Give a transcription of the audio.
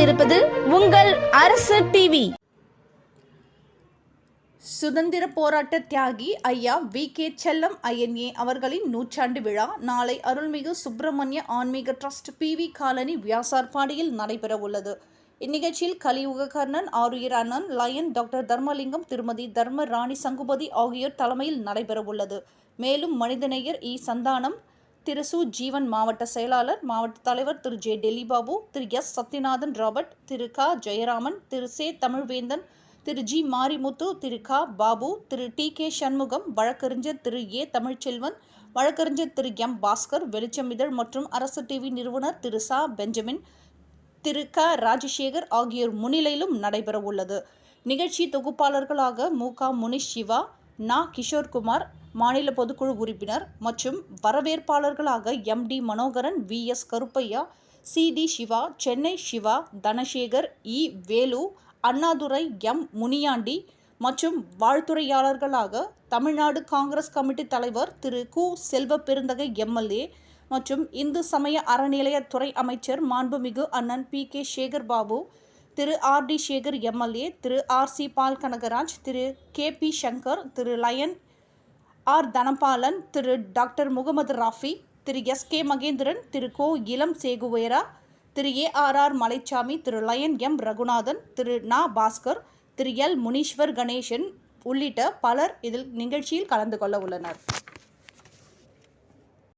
கொண்டிருப்பது உங்கள் அரசு டிவி சுதந்திர போராட்ட தியாகி ஐயா வி. கே. செல்லம் ஐஎன்ஏ அவர்களின் நூற்றாண்டு விழா நாளை அருள்மிகு சுப்பிரமணிய ஆன்மீக ட்ரஸ்ட் பி. வி. காலனி வியாசார்பாடியில் நடைபெற உள்ளது. இந்நிகழ்ச்சியில் கலியுக கர்ணன் ஆருயிர் அண்ணன் லயன் டாக்டர் தர்மலிங்கம் திருமதி தர்ம ராணி சங்குபதி ஆகியோர் தலைமையில் நடைபெற உள்ளது. மேலும் மனிதநேயர் இ. சந்தானம் திரு சு ஜீவன் மாவட்ட செயலாளர் மாவட்ட தலைவர் திரு. ஜே. டெல்லிபாபு திரு. எஸ். சத்யநாதன் ராபர்ட் திரு. க. ஜெயராமன் திரு. சே. தமிழ்வேந்தன் திரு. ஜி. மாரிமுத்து திரு. க. பாபு திரு. டி. கே. சண்முகம் வழக்கறிஞர் திரு. ஏ. தமிழ்ச்செல்வன் வழக்கறிஞர் திரு. எம். பாஸ்கர் வெளிச்சமிதழ் மற்றும் அரசு டிவி நிறுவனர் திரு. சா. பெஞ்சமின் திரு. க. ராஜசேகர் ஆகியோர் முன்னிலையிலும் நடைபெறவுள்ளது. நிகழ்ச்சி தொகுப்பாளர்களாக மு. க. முனிஷ் சிவா நா. கிஷோர்குமார் மாநில பொதுக்குழு உறுப்பினர் மற்றும் வரவேற்பாளர்களாக M D Manoharan V S Karuppaiya C D Siva Chennai Siva Dhanasekar இ வேலு அண்ணாதுரை எம் முனியாண்டி மற்றும் வாழ்த்துறையாளர்களாக தமிழ்நாடு காங்கிரஸ் கமிட்டி தலைவர் திரு கு செல்வ பெருந்தகை எம்எல்ஏ மற்றும் இந்து சமய அறநிலையத்துறை அமைச்சர் மாண்புமிகு அண்ணன் பி கே சேகர் பாபு திரு ஆர் டி சேகர் எம்எல்ஏ திரு ஆர் சி பால் கனகராஜ் திரு கே பி சங்கர் திரு லயன் ஆர். தனபாலன் திரு. டாக்டர் முகமது ராஃபி திரு. எஸ். கே. மகேந்திரன் திரு. கோ. இளம் Che Guevara Thiru. A. R. R. Malaichamy Thiru. Lion M. Raghunathan திரு. நா. பாஸ்கர் திரு. எல். முனீஸ்வர் கணேசன் உள்ளிட்ட பலர் இதில் நிகழ்ச்சியில் கலந்து கொள்ள உள்ளனர்.